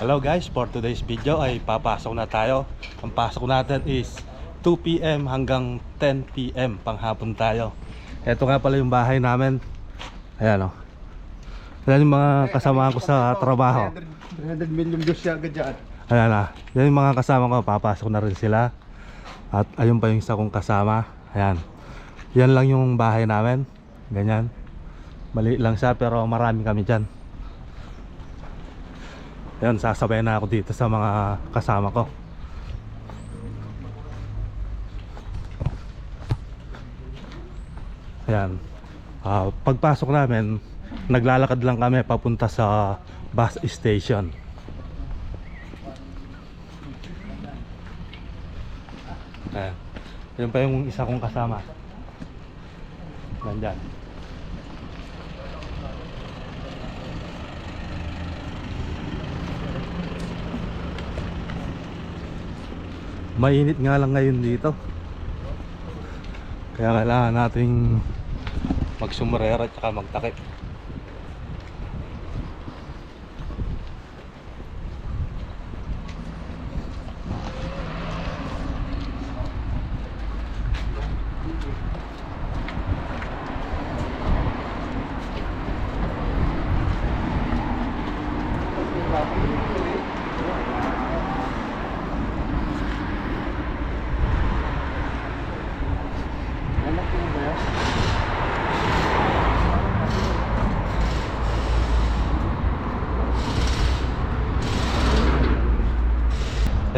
Hello guys, for today's video ay papasok na tayo. Ang pasok natin is 2pm hanggang 10pm panghapon tayo. Ito nga pala yung bahay namin. Ayan o. Ayan yung mga kasama ko sa trabaho. 300 million views siya agad dyan. Ayan na. Yan yung mga kasama ko. Papasok na rin sila. At ayun pa yung isa kong kasama. Ayan. Yan lang yung bahay namin. Ganyan. Maliit lang siya pero marami kami dyan. Ayan, sasabay na ako dito sa mga kasama ko. Ayan. Ah, pagpasok namin, naglalakad lang kami papunta sa bus station. Ayan. Yun pa yung isa kong kasama. Nandyan. Mainit nga lang ngayon dito. Kaya kailangan nating magsumrera at saka magtakip.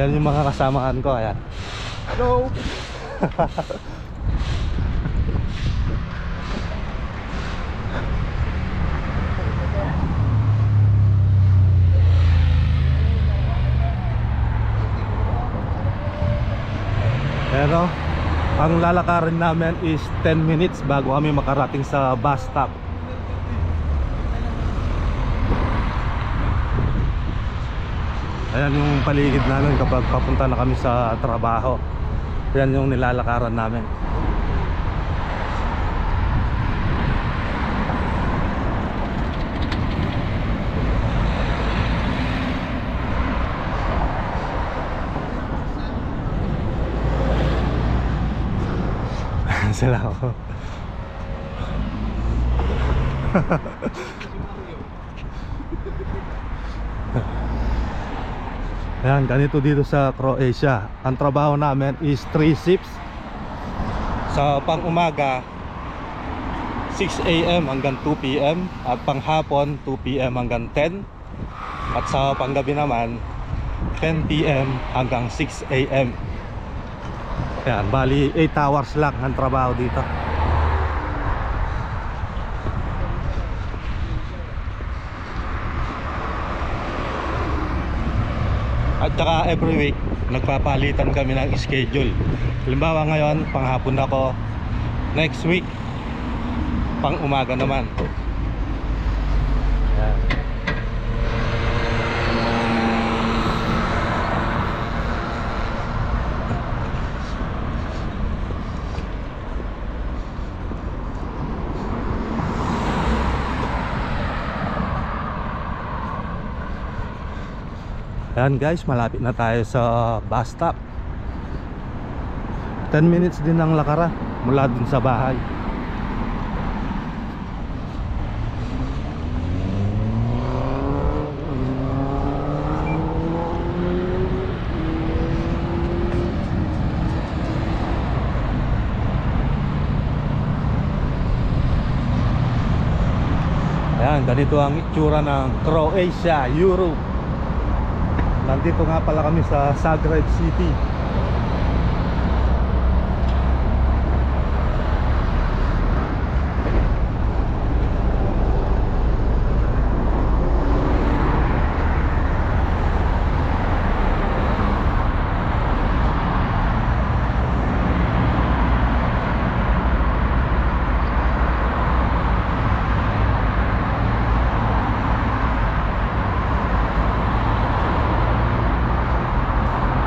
Ayan yung mga kasamaan ko. Ayan. Hello! Pero ang lalakarin namin is 10 minutes bago kami makarating sa bus stop. Ayan yung paligid namin kapag papunta na kami sa trabaho. Yan yung nilalakaran namin. Sila ako. Ayan, ganito dito sa Croatia. Ang trabaho namin is 3 shifts. Sa pang-umaga, 6 a.m. hanggang 2 p.m. At panghapon, 2 p.m. hanggang 10. At sa panggabi naman, 10 p.m. hanggang 6 a.m. Ayan, bali 8 hours lang ang trabaho dito. At saka every week, nagpapalitan kami ng schedule. Halimbawa ngayon, panghapon ako. Next week, pang umaga naman. Ayan guys, malapit na tayo sa bus stop. 10 minutes din ang lakara mula dun sa bahay. Ayan, ganito ang itsura ng Croatia, Europe Nandito nga pala kami sa Zagreb City.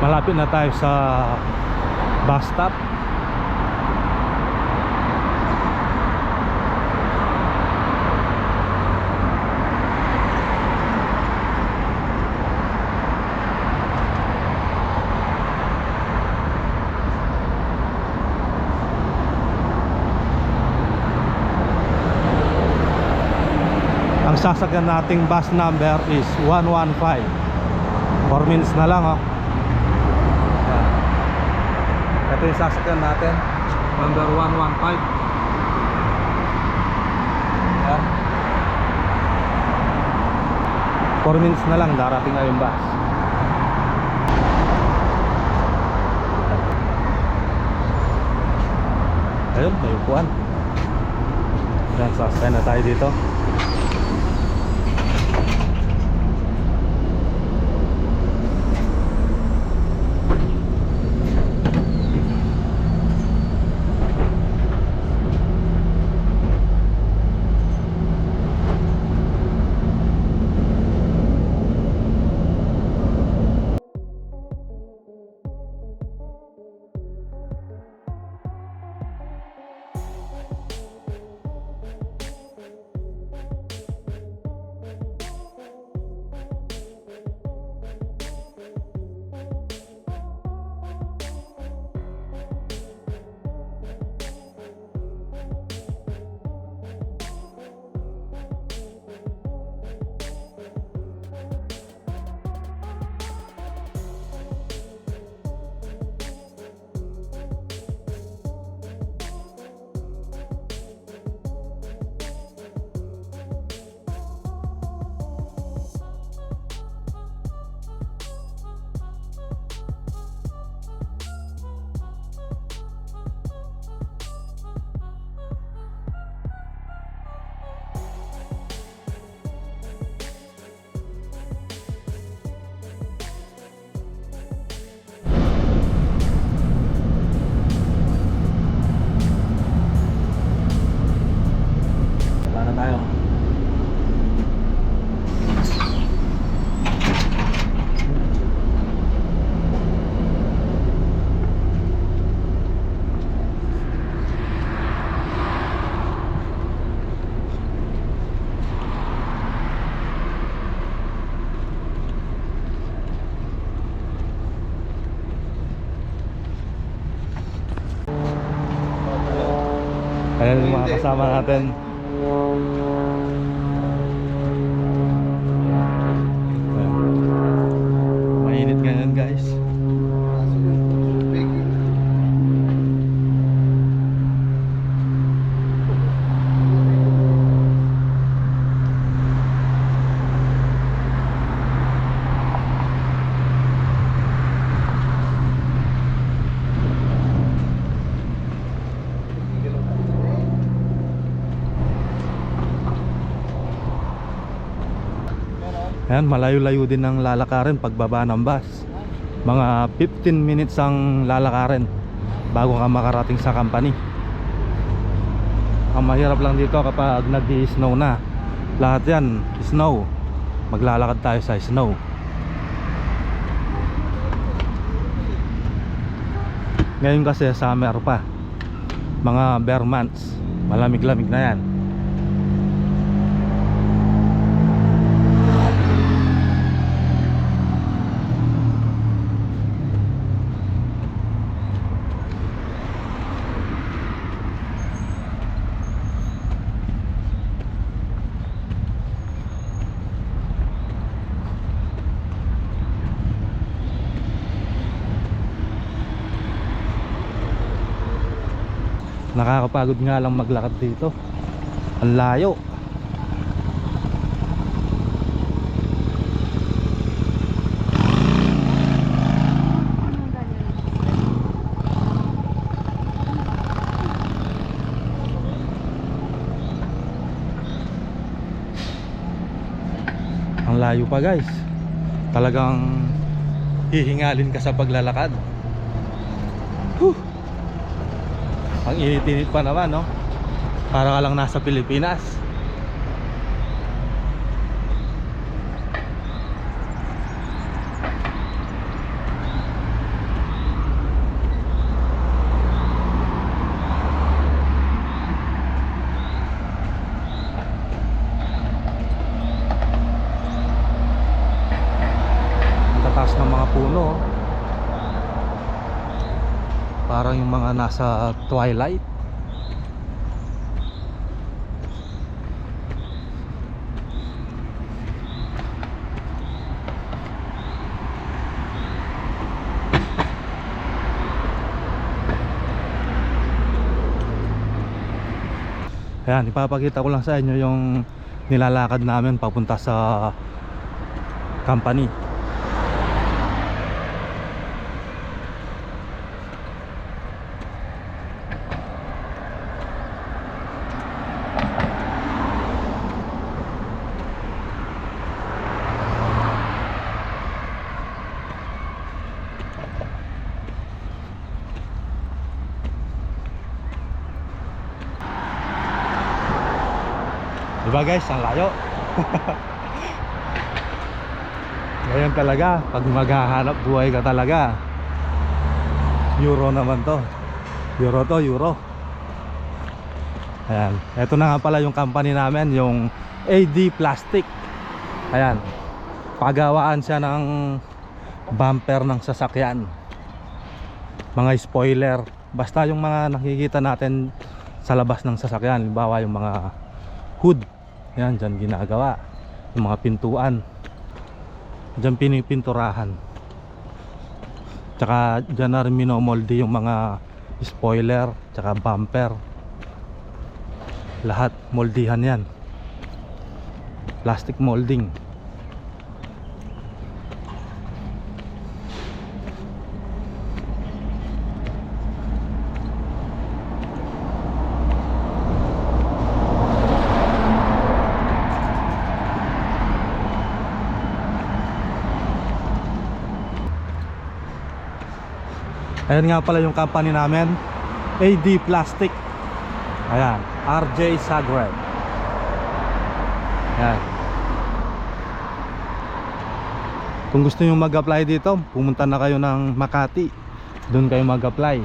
malapit na tayo sa bus stop. Ang sasakyan nating bus number is 115 4 minutes na lang oh. Ito yung sasakyan natin. Number 115. Yan. 4 minutes na lang darating na yung bus. Ayun, may upuan. Yan, sasakay na tayo dito. Ayan yung mga kasama natin. Ayan. Mainit ngayon guys. Ayan, malayo-layo din ang lalakarin pagbaba ng bus. Mga 15 minutes ang lalakarin bago ka makarating sa company. Ang mahirap lang dito kapag nag-snow na. Lahat yan, snow. Maglalakad tayo sa snow. Ngayon kasi summer pa. Mga bare months. Malamig-lamig na yan. Nakakapagod nga lang maglakad dito. Ang layo. Ang layo pa guys. Talagang hihingalin ka sa paglalakad. Whew. Ang init-init pa naman, no? Para ka lang nasa Pilipinas. Ang tataas ng mga puno, oh parang yung mga nasa twilight Ayan, ipapakita ko lang sa inyo yung nilalakad namin papunta sa company. Diba guys, ang layo. Ngayon talaga, pag maghahanap buhay ka talaga. Euro naman to. Euro to, Euro. Ayan. Ito na nga pala yung company namin, yung AD Plastic. Ayan. Pagawaan siya ng bumper ng sasakyan. Mga spoiler. Basta yung mga nakikita natin sa labas ng sasakyan. Halimbawa yung mga hood. Yan, dyan ginagawa. Yung mga pintuan. Dyan pinipinturahan. Tsaka dyan na rin minomolde yung mga spoiler, tsaka bumper. Lahat moldihan yan. Plastic molding. Ayan nga pala yung company namin. AD Plastic. Ayan RJ Sagred Ayan. Kung gusto nyo mag-apply dito Pumunta na kayo ng Makati. Doon kayo mag-apply.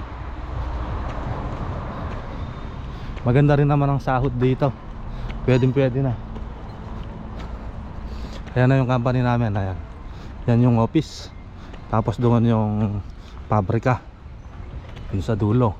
Maganda rin naman ang sahod dito. Pwedeng pwede na. Ayan na yung company namin. Ayan. Yan yung office. Tapos doon yung pabrika dun sa dulo